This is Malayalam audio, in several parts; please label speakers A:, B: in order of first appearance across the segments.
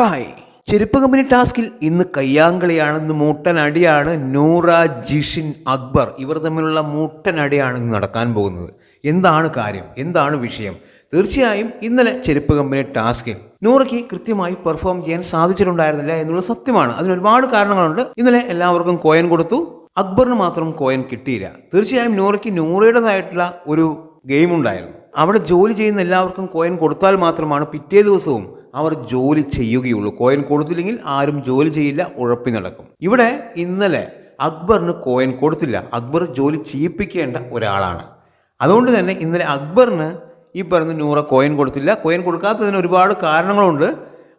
A: ഹായ്. ചെരുപ്പ് കമ്പനി ടാസ്കിൽ ഇന്ന് കയ്യാങ്കളിയാണെന്ന് മൂട്ടനടിയാണ് നൂറ ജിഷിൻ അക്ബർ. ഇവർ തമ്മിലുള്ള മൂട്ടനടിയാണ് ഇന്ന് നടക്കാൻ പോകുന്നത്. എന്താണ് കാര്യം? എന്താണ് വിഷയം? തീർച്ചയായും ഇന്നലെ ചെരുപ്പ് കമ്പനി ടാസ്കിൽ നൂറയ്ക്ക് കൃത്യമായി പെർഫോം ചെയ്യാൻ സാധിച്ചിട്ടുണ്ടായിരുന്നില്ല എന്നുള്ളത് സത്യമാണ്. അതിന് ഒരുപാട് കാരണങ്ങളുണ്ട്. ഇന്നലെ എല്ലാവർക്കും കോയൻ കൊടുത്തു. അക്ബറിന് മാത്രം കോയൻ കിട്ടിയില്ല. തീർച്ചയായും നൂറയ്ക്ക് നൂറയുടേതായിട്ടുള്ള ഒരു ഗെയിം ഉണ്ടായിരുന്നു. അവിടെ ജോലി ചെയ്യുന്ന എല്ലാവർക്കും കോയിൻ കൊടുത്താൽ മാത്രമാണ് പിറ്റേ ദിവസവും അവർ ജോലി ചെയ്യുകയുള്ളൂ. കോയിൻ കൊടുത്തില്ലെങ്കിൽ ആരും ജോലി ചെയ്യില്ല ഉഴപ്പി നടക്കും. ഇവിടെ ഇന്നലെ അക്ബറിന് കോയിൻ കൊടുത്തില്ല. അക്ബർ ജോലി ചെയ്യിപ്പിക്കേണ്ട ഒരാളാണ്. അതുകൊണ്ട് തന്നെ ഇന്നലെ അക്ബറിന് ഈ പറഞ്ഞ നൂറ കോയിൻ കൊടുത്തില്ല. കോയിൻ കൊടുക്കാത്തതിന് ഒരുപാട് കാരണങ്ങളുണ്ട്.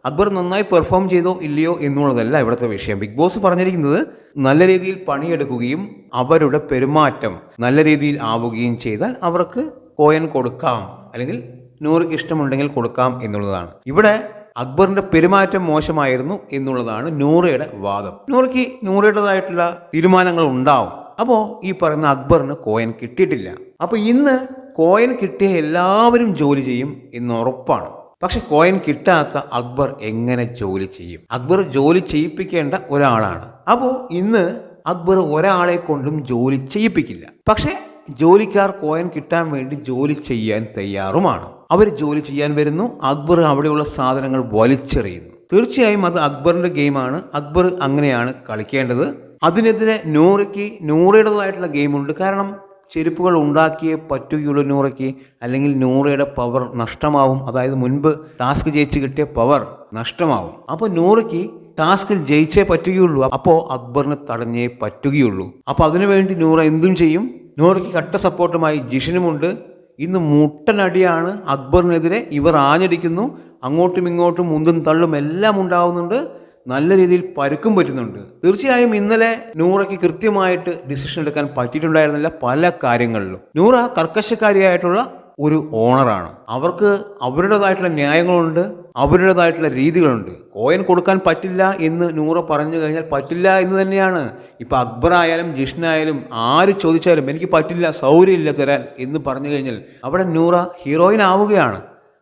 A: അക്ബർ നന്നായി പെർഫോം ചെയ്തോ ഇല്ലയോ എന്നുള്ളതല്ല ഇവിടുത്തെ വിഷയം. ബിഗ് ബോസ് പറഞ്ഞിരിക്കുന്നത് നല്ല രീതിയിൽ പണിയെടുക്കുകയും അവരുടെ പെരുമാറ്റം നല്ല രീതിയിൽ ആവുകയും ചെയ്താൽ അവർക്ക് കോയൻ കൊടുക്കാം അല്ലെങ്കിൽ നൂറിക്ക് ഇഷ്ടമുണ്ടെങ്കിൽ കൊടുക്കാം എന്നുള്ളതാണ്. ഇവിടെ അക്ബറിന്റെ പെരുമാറ്റം മോശമായിരുന്നു എന്നുള്ളതാണ് നൂറയുടെ വാദം. നൂറയ്ക്ക് നൂറയുടേതായിട്ടുള്ള തീരുമാനങ്ങൾ ഉണ്ടാവും. അപ്പോൾ ഈ പറയുന്ന അക്ബറിന് കോയൻ കിട്ടിയിട്ടില്ല. അപ്പോൾ ഇന്ന് കോയൻ കിട്ടിയ എല്ലാവരും ജോലി ചെയ്യും എന്ന് ഉറപ്പാണ്. പക്ഷെ കോയൻ കിട്ടാത്ത അക്ബർ എങ്ങനെ ജോലി ചെയ്യും? അക്ബർ ജോലി ചെയ്യിപ്പിക്കേണ്ട ഒരാളാണ്. അപ്പോൾ ഇന്ന് അക്ബർ ഒരാളെ കൊണ്ടും ജോലി ചെയ്യിപ്പിക്കില്ല. പക്ഷേ ജോലിക്കാർ കോയൻ കിട്ടാൻ വേണ്ടി ജോലി ചെയ്യാൻ തയ്യാറുമാണ്. അവർ ജോലി ചെയ്യാൻ വരുന്നു. അക്ബർ അവിടെയുള്ള സാധനങ്ങൾ വലിച്ചെറിയുന്നു. തീർച്ചയായും അത് അക്ബറിന്റെ ഗെയിമാണ് അക്ബർ അങ്ങനെയാണ് കളിക്കേണ്ടത്. അതിനെതിരെ നൂറയ്ക്ക് നൂറയുടേതായിട്ടുള്ള ഗെയിമുണ്ട് കാരണം ചെരുപ്പുകൾ ഉണ്ടാക്കിയേ പറ്റുകയുള്ളൂ നൂറയ്ക്ക്. അല്ലെങ്കിൽ നൂറയുടെ പവർ നഷ്ടമാവും. അതായത് മുൻപ് ടാസ്ക് ജയിച്ച് കിട്ടിയ പവർ നഷ്ടമാവും. അപ്പോൾ നൂറയ്ക്ക് ടാസ്കിൽ ജയിച്ചേ പറ്റുകയുള്ളൂ. അപ്പോൾ അക്ബറിനെ തടഞ്ഞേ പറ്റുകയുള്ളൂ. അപ്പോൾ അതിനുവേണ്ടി നൂറ എന്തും ചെയ്യും? നൂറയ്ക്ക് കട്ട സപ്പോർട്ടുമായി ജിഷിനുമുണ്ട്. ഇന്ന് മുട്ടനടിയാണ് അക്ബറിനെതിരെ ഇവർ ആഞ്ഞടിക്കുന്നു. അങ്ങോട്ടും ഇങ്ങോട്ടും മുന്തും തള്ളും എല്ലാം ഉണ്ടാവുന്നുണ്ട്. നല്ല രീതിയിൽ പരുക്കും പറ്റുന്നുണ്ട്. തീർച്ചയായും ഇന്നലെ നൂറയ്ക്ക് കൃത്യമായിട്ട് ഡിസിഷൻ എടുക്കാൻ പറ്റിയിട്ടുണ്ടായിരുന്നില്ല പല കാര്യങ്ങളിലും. നൂറ കർക്കശക്കാരിയായിട്ടുള്ള ഒരു ഓണറാണ്. അവർക്ക് അവരുടേതായിട്ടുള്ള ന്യായങ്ങളുണ്ട് അവരുടേതായിട്ടുള്ള രീതികളുണ്ട്. കോയൻ കൊടുക്കാൻ പറ്റില്ല എന്ന് നൂറ പറഞ്ഞു കഴിഞ്ഞാൽ പറ്റില്ല എന്ന് തന്നെയാണ്. ഇപ്പം അക്ബർ ആയാലും ജിഷ്ണായാലും ആര് ചോദിച്ചാലും എനിക്ക് പറ്റില്ല സൗകര്യമില്ല തരാൻ എന്ന് പറഞ്ഞു കഴിഞ്ഞാൽ അവിടെ നൂറ ഹീറോയിൻ ആവുകയാണ്.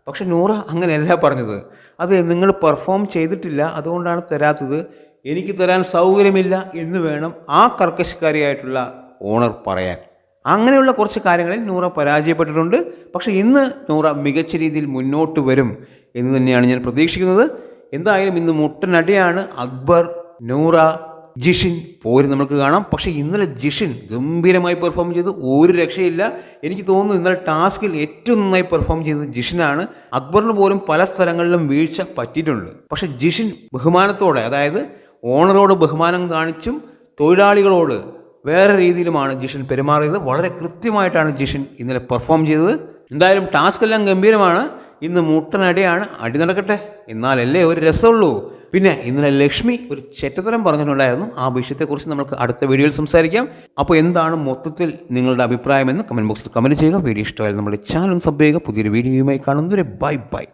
A: പക്ഷെ നൂറ അങ്ങനെയല്ല പറഞ്ഞത്. അത് നിങ്ങൾ പെർഫോം ചെയ്തിട്ടില്ല അതുകൊണ്ടാണ് തരാത്തത്. എനിക്ക് തരാൻ സൗകര്യമില്ല എന്ന് വേണം ആ കർക്കശക്കാരിയായിട്ടുള്ള ഓണർ പറയാൻ. അങ്ങനെയുള്ള കുറച്ച് കാര്യങ്ങളിൽ നൂറ പരാജയപ്പെട്ടിട്ടുണ്ട്. പക്ഷേ ഇന്ന് നൂറ മികച്ച രീതിയിൽ മുന്നോട്ട് വരും എന്ന് തന്നെയാണ് ഞാൻ പ്രതീക്ഷിക്കുന്നത്. എന്തായാലും ഇന്ന് മുട്ടനടിയാണ് അക്ബർ നൂറ ജിഷിൻ പോര് നമുക്ക് കാണാം. പക്ഷേ ഇന്നലെ ജിഷിൻ ഗംഭീരമായി പെർഫോം ചെയ്തു. ഒരു രക്ഷയില്ല. എനിക്ക് തോന്നുന്നു ഇന്നലെ ടാസ്കിൽ ഏറ്റവും നന്നായി പെർഫോം ചെയ്തത് ജിഷിനാണ്. അക്ബറിന് പോലും പല സ്ഥലങ്ങളിലും വീഴ്ച പറ്റിയിട്ടുണ്ട്. പക്ഷെ ജിഷിൻ ബഹുമാനത്തോടെ അതായത് ഓണറോട് ബഹുമാനം കാണിച്ചും തൊഴിലാളികളോട് വേറെ രീതിയിലുമാണ് ജിഷൻ പെരുമാറിയത്. വളരെ കൃത്യമായിട്ടാണ് ജിഷൻ ഇന്നലെ പെർഫോം ചെയ്തത്. എന്തായാലും ടാസ്ക് എല്ലാം ഗംഭീരമാണ്. ഇന്ന് മുട്ടനടിയാണ്. അടി നടക്കട്ടെ. എന്നാലല്ലേ ഒരു രസമുള്ളൂ. പിന്നെ ഇന്നലെ ലക്ഷ്മി ഒരു ചെറ്റത്തരം പറഞ്ഞിട്ടുണ്ടായിരുന്നു. ആ വിഷയത്തെക്കുറിച്ച് നമുക്ക് അടുത്ത വീഡിയോയിൽ സംസാരിക്കാം. അപ്പോൾ എന്താണ് മൊത്തത്തിൽ നിങ്ങളുടെ അഭിപ്രായമെന്ന് കമന്റ് ബോക്സിൽ കമന്റ് ചെയ്യുക. വീഡിയോ ഇഷ്ടമായാലും നമ്മുടെ ചാനൽ സബ് ചെയ്യുക. പുതിയൊരു വീഡിയോയുമായി കാണുന്നവരെ ബൈ ബൈ.